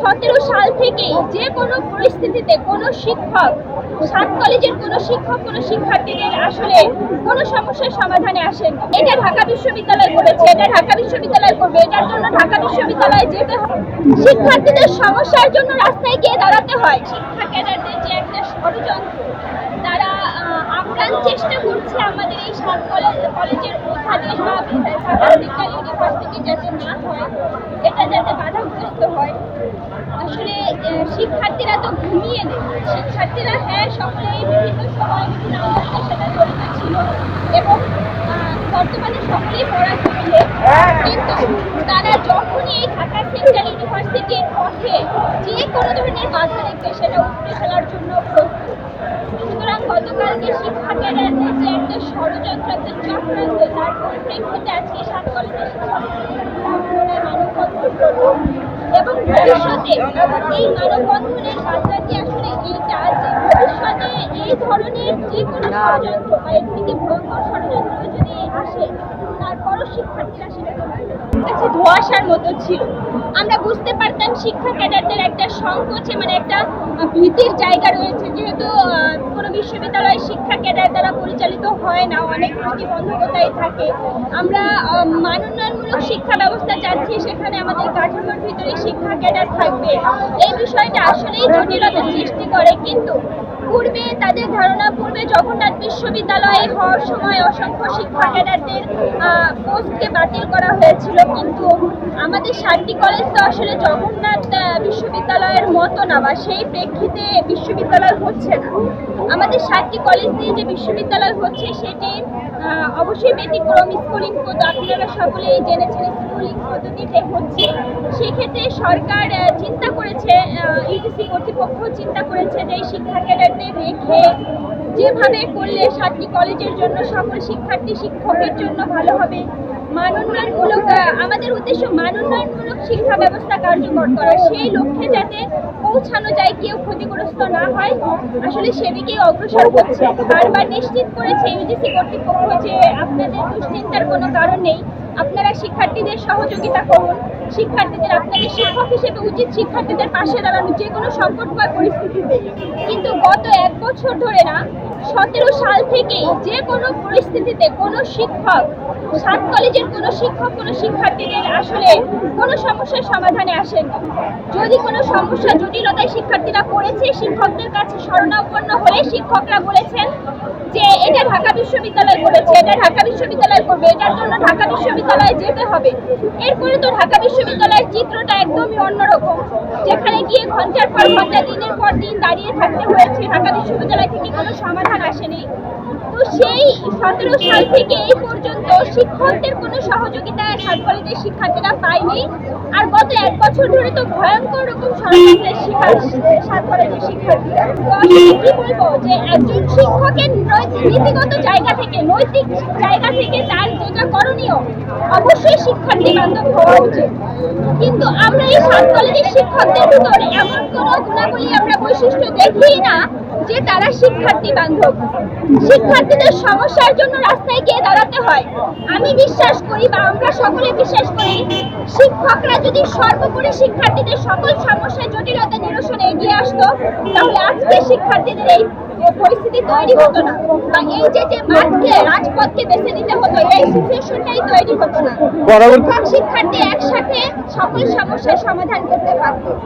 সতেরো সাল থেকে যে কোনো পরিস্থিতিতে কোনো শিক্ষক, সাত কলেজের কোনো শিক্ষক, কোনো শিক্ষার্থীদের আসলে কোনো সমস্যার সমাধানে আসেন এটা ঢাকা বিশ্ববিদ্যালয় করেছে এটা ঢাকা বিশ্ববিদ্যালয় করবে এটার জন্য ঢাকা বিশ্ববিদ্যালয়ে যেতে হয়। শিক্ষার্থীদের সমস্যার জন্য রাস্তায় গিয়ে দাঁড়াতে হয়। শিক্ষা ক্যাডারদের যে একটা ষড়যন্ত্র, তারা আপ্রাণ চেষ্টা করছে আমাদের এই সাত কলেজ কলেজের অধ্যাদেশ বা ঢাকা ইউনিভার্সিটি যাতে না হয়, এটা যাতে হয় আসলে শিক্ষার্থীরা তো ঘুমিয়ে নেই। শিক্ষার্থীরা হ্যাঁ সকলেই বিভিন্ন সময় বিভিন্ন আন্দোলনের সাথে জড়িত ছিল এবং বর্তমানে সকলেই পড়াশোনায় কিন্তু তারা যখনই এই ঢাকা সেন্ট্রাল ইউনিভার্সিটির পথে যে কোনো ধরনের বাধা দেখবে, সেটা উপড়ে ফেলার জন্য সুতরাং গতকালকে শিক্ষা ক্যাডারদের যে একটা ষড়যন্ত্র একটা চক্রান্ত তার পরিপ্রেক্ষিতে আজকে সাত কলেজের শিক্ষার্থীরা মানববন্ধন করল। এই মানববন্ধনের বার্তাটি আসলে এইটা যে এই ধরনের যে কোনো ষড়যন্ত্র বা এর থেকে ভয়ঙ্কর ষড়যন্ত্র যদি আসে তারপরও শিক্ষার্থীরা সেটা কাছে ধোঁয়াশার মতো ছিল। আমরা বুঝতে পারতাম শিক্ষা ক্যাডারদের একটা সংকোচে মানে একটা ভীতির জায়গা রয়েছে, যেহেতু কোনো বিশ্ববিদ্যালয়ের শিক্ষা ক্যাডার দ্বারা পরিচালিত হয় না, অনেক প্রতিবন্ধকতাই থাকে। আমরা মানোন্নয়নমূলক শিক্ষা ব্যবস্থা চাচ্ছি, সেখানে আমাদের কাঠামোর ভিতরে শিক্ষা ক্যাডার থাকবে। এই বিষয়টা আসলেই জটিলতা সৃষ্টি করে, কিন্তু পূর্বে, তাদের ধারণা পূর্বে জগন্নাথ বিশ্ববিদ্যালয়ে হওয়ার সময় অসংখ্য শিক্ষা ক্যাডারদের পোস্টকে বাতিল করা হয়েছিল। কিন্তু আমাদের সাতটি কলেজ তো আসলে জগন্নাথ বিশ্ববিদ্যালয়ের মতো না বা সেই প্রেক্ষিতে বিশ্ববিদ্যালয় হচ্ছে না। আমাদের সাতটি কলেজ দিয়ে যে বিশ্ববিদ্যালয় হচ্ছে, সেটি অবশ্যই ব্যতিক্রম স্কুলিং পদ্ধতি, আপনারা সকলেই জেনেছেন স্কুলিং পদ্ধতিতে হচ্ছে। সেক্ষেত্রে সরকার চিন্তা ইউজিসি কর্তৃপক্ষ চিন্তা করেছে যে শিক্ষা ক্যাডারদের রেখে? যেভাবে করলে সাতটি কলেজের জন্য সকল শিক্ষার্থী শিক্ষকের জন্য ভালো হবে? মানোন্নয়নমূলক আমাদের উদ্দেশ্য মানোন্নয়নমূলক শিক্ষা ব্যবস্থা কার্যকর করা। সেই লক্ষ্যে যাতে পৌঁছানো যায়, কেউ ক্ষতিগ্রস্ত না হয়। আসলে সেদিকেই অগ্রসর হচ্ছে। বারবার নিশ্চিত করেছে ইউজিসি কর্তৃপক্ষ যে আপনাদের দুশ্চিন্তার কোনো কারণ নেই। আপনারা শিক্ষার্থীদের সহযোগিতা করুন। শিক্ষার্থীদের আপনাদের শিক্ষক হিসেবে উচিত শিক্ষার্থীদের পাশে দাঁড়ানো যে কোনো সংকটময় পরিস্থিতিতে। কিন্তু গত এক বছর ধরে না, সতেরো সাল থেকেই যে কোনো পরিস্থিতিতে কোনো শিক্ষক, সাত কলেজের কোনো শিক্ষক, কোনো শিক্ষার্থীদের আসলে কোনো সমস্যার সমাধানে আসেনি যদি কোনো সমস্যা জটিলতায় শিক্ষার্থীরা পড়েছে, শিক্ষকদের কাছে শরণাপন্ন হয়ে শিক্ষকরা বলেছেন যে, এটা ঢাকা বিশ্ববিদ্যালয় করেছে এটা ঢাকা বিশ্ববিদ্যালয় করবে, এটার জন্য ঢাকা বিশ্ববিদ্যালয়ে যেতে হবে। এরপরে তো ঢাকা বিশ্ববিদ্যালয়ের চিত্রটা একদমই অন্যরকম। যেখানে গিয়ে ঘণ্টার পর ঘণ্টা, দিনের পর দিন দাঁড়িয়ে থাকতে হয়েছে। ঢাকা বিশ্ববিদ্যালয় থেকে কোনো সমাধান আসেনি। তো সেই সতেরো সাল থেকে এই পর্যন্ত শিক্ষকদের কোনো সহযোগিতা সাত কলেজের শিক্ষার্থীরা পায়নি, আর গত এক বছর ধরে তো ভয়ঙ্কর রকম ষড়যন্ত্রের একজন শিক্ষকের নীতিগত জায়গা থেকে নৈতিক জায়গা থেকে অবশ্যই শিক্ষার্থী বান্ধব কিন্তু আমরা এই সাত কলেজের শিক্ষকদের ভিতরে এমন কোনো গুণাবলী আমরা বৈশিষ্ট্য দেখি না যে তারা শিক্ষার্থী বান্ধব শিক্ষার্থীদের সমস্যার জন্য রাস্তায় গিয়ে দাঁড়াতে হয় আমি বিশ্বাস করি বা আমরা সকলে বিশ্বাস করি শিক্ষকরা যদি সর্বোপরি শিক্ষার্থীদের সকল সমস্যা জটিলতা নিরসনে এগিয়ে আসতো তাহলে আজকে শিক্ষার্থীদের এই পরিস্থিতি তৈরি হতো না বা এই যে যে মাঠকে রাজপথকে বেছে নিতে হতো এই সিচুয়েশনটাই তৈরি হতো না। শিক্ষার্থী একসাথে সকল সমস্যার সমাধান করতে পারতো।